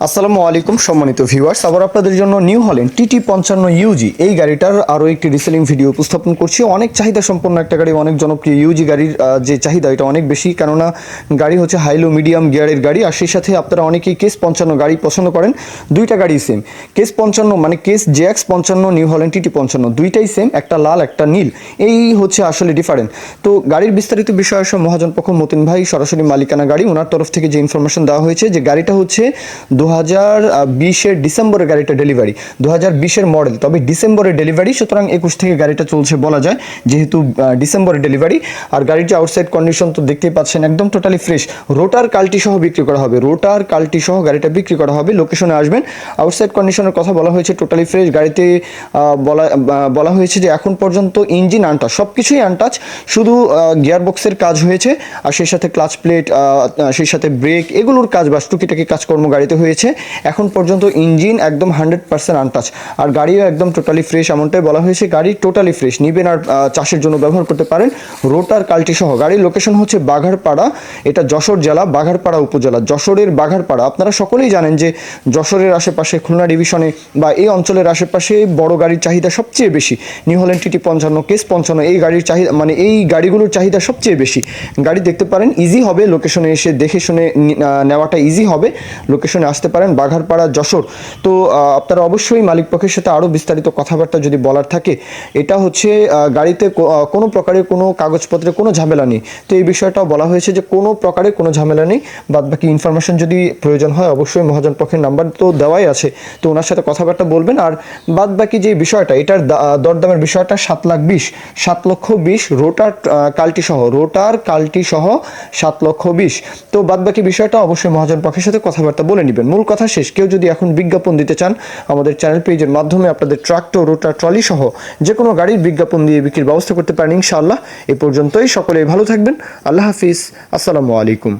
আসসালামু আলাইকুম, সম্মানিত ভিউয়ার্স আবার আপনাদের জন্য নিউ হলেন টিটি পঞ্চান্ন ইউজি এই গাড়িটার আরও একটি রিসেলিং ভিডিও উপস্থাপন করছি। অনেক চাহিদা সম্পন্ন একটা গাড়ি, অনেক জনপ্রিয় ইউজি গাড়ির যে চাহিদা, এটা অনেক বেশি। কেননা, গাড়ি হচ্ছে হাইলো মিডিয়াম গিয়ারের গাড়ি। আর সেই সাথে আপনারা অনেকেই কেস পঞ্চান্ন গাড়ি পছন্দ করেন। দুইটা গাড়ি সেম কেস পঞ্চান্ন মানে কেস জেএক্স পঞ্চান্ন নিউ হলেন টিটি পঞ্চান্ন। দুইটাই সেম একটা লাল, একটা নীল। এই হচ্ছে আসলে ডিফারেন্ট তো গাড়ির বিস্তারিত বিষয় মহাজন পক্ষ মতিন ভাই, সরাসরি মালিকানা গাড়ি। ওনার তরফ থেকে যে ইনফরমেশন দেওয়া হয়েছে, যে গাড়িটা হচ্ছে দু হাজার বিশের ডিসেম্বরে গাড়িটা ডেলিভারি দু হাজার বিশের মডেল তবে ডিসেম্বরে ডেলিভারি সুতরাং একুশ থেকে গাড়িটা চলছে বলা যায়, যেহেতু ডিসেম্বরে ডেলিভারি আর গাড়ির যে আউটসাইড কন্ডিশন তো দেখতেই পাচ্ছেন, একদম টোটালি ফ্রেশ রোটার কাল্টি সহ বিক্রি করা হবে রোটার কাল্টি সহ গাড়িটা বিক্রি করা হবে লোকেশনে আসবেন আউটসাইড কন্ডিশনের কথা বলা হয়েছে টোটালি ফ্রেশ গাড়িতে বলা বলা হয়েছে যে এখন পর্যন্ত ইঞ্জিন আনটাচ সব কিছুই আনটাচ শুধু গিয়ার বক্সের কাজ হয়েছে, আর সেই সাথে ক্লাচ প্লেট সেই সাথে ব্রেক এগুলোর কাজ বা টুকিটাকি কাজকর্ম গাড়িতে হয়েছে। এখন পর্যন্ত ইঞ্জিন একদম হান্ড্রেড পার্সেন্ট আনটাচ আর গাড়িও একদম টোটালি ফ্রেশ এমনটাই বলা হয়েছে, গাড়ি টোটালি ফ্রেশ নিবেন আর চাষের জন্য ব্যবহার করতে পারেন রোটার কাল্টি সহ গাড়ির লোকেশন হচ্ছে বাঘারপাড়া, এটা যশোর জেলা, বাঘারপাড়া উপজেলা। যশোরের বাঘারপাড়া, আপনারা সকলেই জানেন যে যশোরের আশেপাশে খুলনা ডিভিশনে বা এই অঞ্চলের আশেপাশে বড় গাড়ির চাহিদা সবচেয়ে বেশি। নিউ হল্যান্ড টিটি পঞ্চান্ন, কেস পঞ্চান্ন, এই গাড়ির চাহিদা মানে এই গাড়িগুলোর চাহিদা সবচেয়ে বেশি। গাড়ি দেখতে পারেন ইজি হবে লোকেশনে এসে দেখে শুনে নেওয়াটা ইজি হবে। লোকেশনে আসতে পারেন, বাঘারপাড়া, যশোর। তো আপনারা অবশ্যই মালিক পক্ষের সাথে আরও বিস্তারিত কথাবার্তা যদি বলার থাকে, এটা হচ্ছে গাড়িতে কোনো প্রকারের কোনো কাগজপত্রে কোনো ঝামেলা নেই। তো এই বিষয়টাও বলা হয়েছে যে কোনো প্রকারে কোনো ঝামেলা নেই। বাদ বাকি ইনফরমেশন যদি প্রয়োজন হয়, অবশ্যই মহাজন পক্ষের নাম্বার তো দেওয়াই আছে। তো ওনার সাথে কথাবার্তা বলবেন আর বাদ বাকি যে বিষয়টা, এটার দরদামের বিষয়টা সাত লাখ বিশ, সাত লক্ষ বিশ, রোটার কালটি সহ, রোটার, কালটি সহ সাত লক্ষ বিশ। তো বাদ বাকি বিষয়টা অবশ্যই মহাজন পক্ষের সাথে কথাবার্তা বলে নেবেন। মূল কথা শেষ। কেউ যদি এখন বিজ্ঞাপন দিতে চান, আমাদের চ্যানেল পেজের মাধ্যমে আপনাদের ট্রাক্টর, রোটার ট্রলি সহ যে কোনো গাড়ির বিজ্ঞাপন দিয়ে বিক্রির ব্যবস্থা করতে পারেন ইনশাআল্লাহ। এ পর্যন্তই। সকলেই ভালো থাকবেন। আল্লাহ হাফিজ। আসসালামু আলাইকুম।